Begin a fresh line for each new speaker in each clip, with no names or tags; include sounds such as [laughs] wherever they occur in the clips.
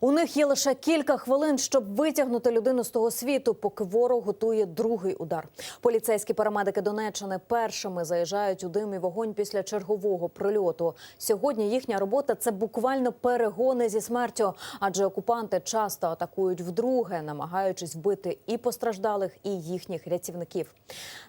У них є лише кілька хвилин, щоб витягнути людину з того світу, поки ворог готує другий удар. Поліцейські парамедики Донеччини першими заїжджають у дим і вогонь після чергового прильоту. Сьогодні їхня робота це буквально перегони зі смертю, адже окупанти часто атакують вдруге, намагаючись вбити і постраждалих, і їхніх рятівників.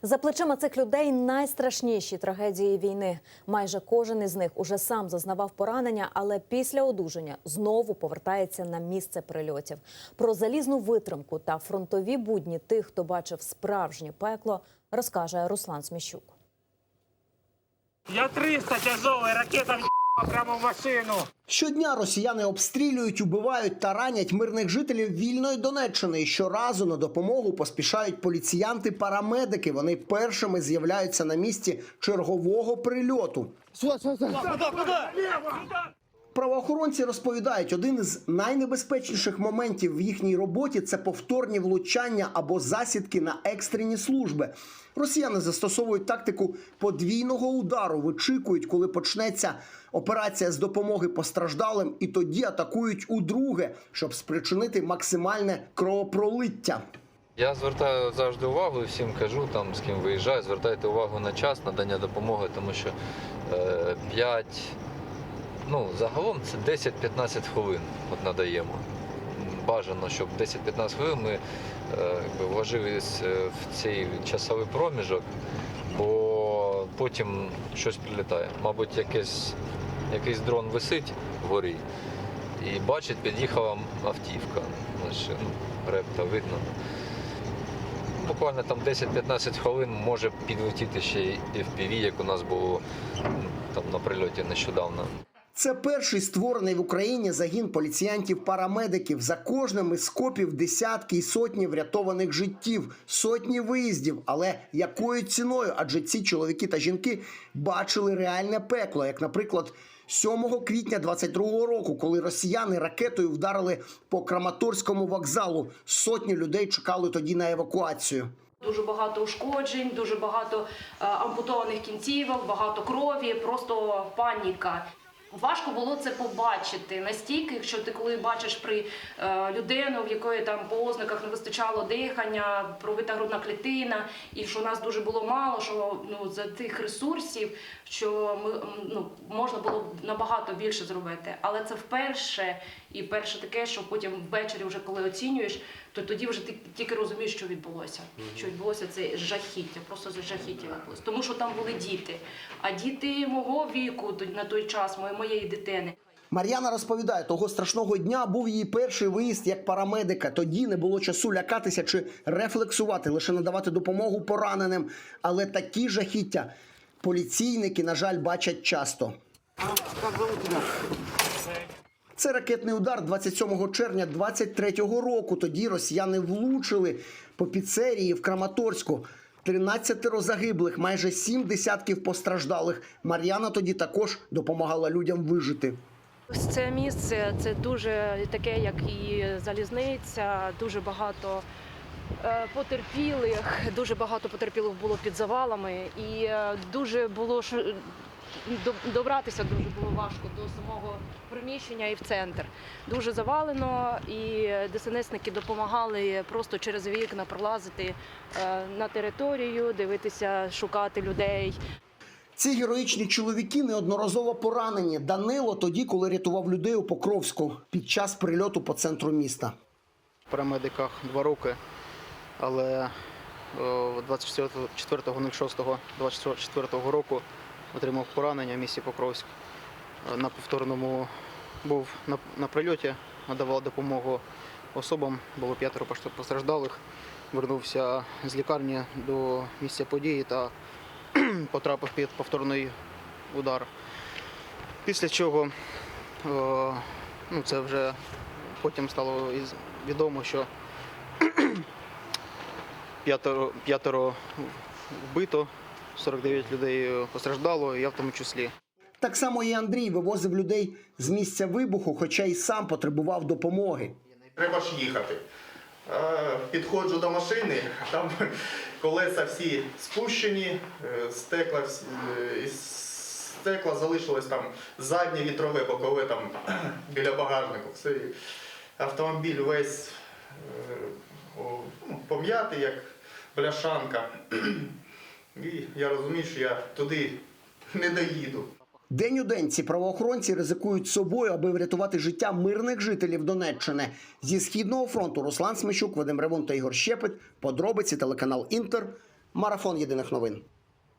За плечима цих людей найстрашніші трагедії війни. Майже кожен із них уже сам зазнавав поранення, але після одужання знову повертається на місце прильотів. Про залізну витримку та фронтові будні тих, хто бачив справжнє пекло, розкаже Руслан Сміщук.
Я 300 тяжелый, ракета прямо в машину.
Щодня росіяни обстрілюють, убивають та ранять мирних жителів вільної Донеччини. І щоразу на допомогу поспішають поліціянти-парамедики. Вони першими з'являються на місці чергового прильоту. Правоохоронці розповідають, один із найнебезпечніших моментів в їхній роботі це повторні влучання або засідки на екстрені служби. Росіяни застосовують тактику подвійного удару, вичікують, коли почнеться операція з допомоги постраждалим, і тоді атакують удруге, щоб спричинити максимальне кровопролиття.
Я звертаю завжди увагу і всім кажу, там з ким виїжджаю, звертайте увагу на час надання допомоги, тому що е, 5, ну загалом це 10-15 хвилин от надаємо. Бажано, щоб 10-15 хвилин ми е, якби, вложились е, в цей часовий проміжок, бо потім щось прилітає. Мабуть, якийсь, якийсь дрон висить вгорі і бачить, під'їхала автівка. Значить, ну, репта видно буквально там 10-15 хвилин може підлетіти ще й FPV, як у нас було там на прильоті нещодавно.
Це перший створений в Україні загін поліціянтів-парамедиків. За кожним із скопів десятки і сотні врятованих життів, сотні виїздів. Але якою ціною? Адже ці чоловіки та жінки бачили реальне пекло, як, наприклад. 7 квітня 22 року, коли росіяни ракетою вдарили по Краматорському вокзалу, сотні людей чекали тоді на евакуацію.
Дуже багато ушкоджень, дуже багато е, ампутованих кінцівок, багато крові, просто паніка. Важко було це побачити настільки, якщо ти коли бачиш при е, людину, в якої там по ознаках не вистачало дихання, пробита грудна клітина, і що нас дуже було мало, що ну за тих ресурсів, що ми ну можна було набагато більше зробити. Але це вперше, і перше таке, що потім ввечері, вже коли оцінюєш, то тоді вже ти тільки розумієш, що відбулося. Що відбулося це жахіття, просто жахіття відбулося. Тому що там були діти. А діти мого віку на той час, моєї- моєї дитини.
Мар'яна розповідає, того страшного дня був її перший виїзд як парамедика. Тоді не було часу лякатися чи рефлексувати, лише надавати допомогу пораненим. Але такі жахіття поліційники, на жаль, бачать часто. Це ракетний удар 27 червня 23-го року. Тоді росіяни влучили по піцерії в Краматорську. 13 загиблих, майже 7 десятків постраждалих. Мар'яна тоді також допомагала людям вижити.
Це місце це дуже таке, як і залізниця, дуже багато е, потерпілих, дуже багато потерпілих було під завалами, і е, дуже було добратися дуже було важко до самого приміщення і в центр. Дуже завалено, і ДСНСники допомагали просто через вікна пролазити е, на територію, дивитися, шукати людей.
Ці героїчні чоловіки неодноразово поранені. Данило тоді, коли рятував людей у Покровську під час прильоту по центру міста.
в парамедиках два роки, але е, 24.06.24 року отримав поранення в місті Покровськ. Е, На повторному був на, на прильоті, надавав допомогу особам, було п'ятеро постраждалих. Вернувся з лікарні до місця події та [clears throat] потрапив під повторний удар. Після чого е, ну, це вже потім стало відомо, що [clears throat] п'ятеро, п'ятеро вбито, 49 людей постраждало, я в тому числі.
Так само і Андрій вивозив людей з місця вибуху, хоча й сам потребував допомоги.
Треба ж їхати. Е, Підходжу до машини, а там [laughs] колеса всі спущені, е, стекла, е, стекла залишилось там заднє вітрове, бокове там [clears throat] біля багажнику. Все. автомобіль весь е, ну, пом'ятий, як бляшанка. [clears throat] І я розумію, що я туди не доїду.
День у день ці правоохоронці ризикують собою, аби врятувати життя мирних жителів Донеччини. Зі східного фронту Руслан Смещук, Вадим Ревун та Ігор Щепет. Подробиці телеканал Інтер. Марафон єдиних новин.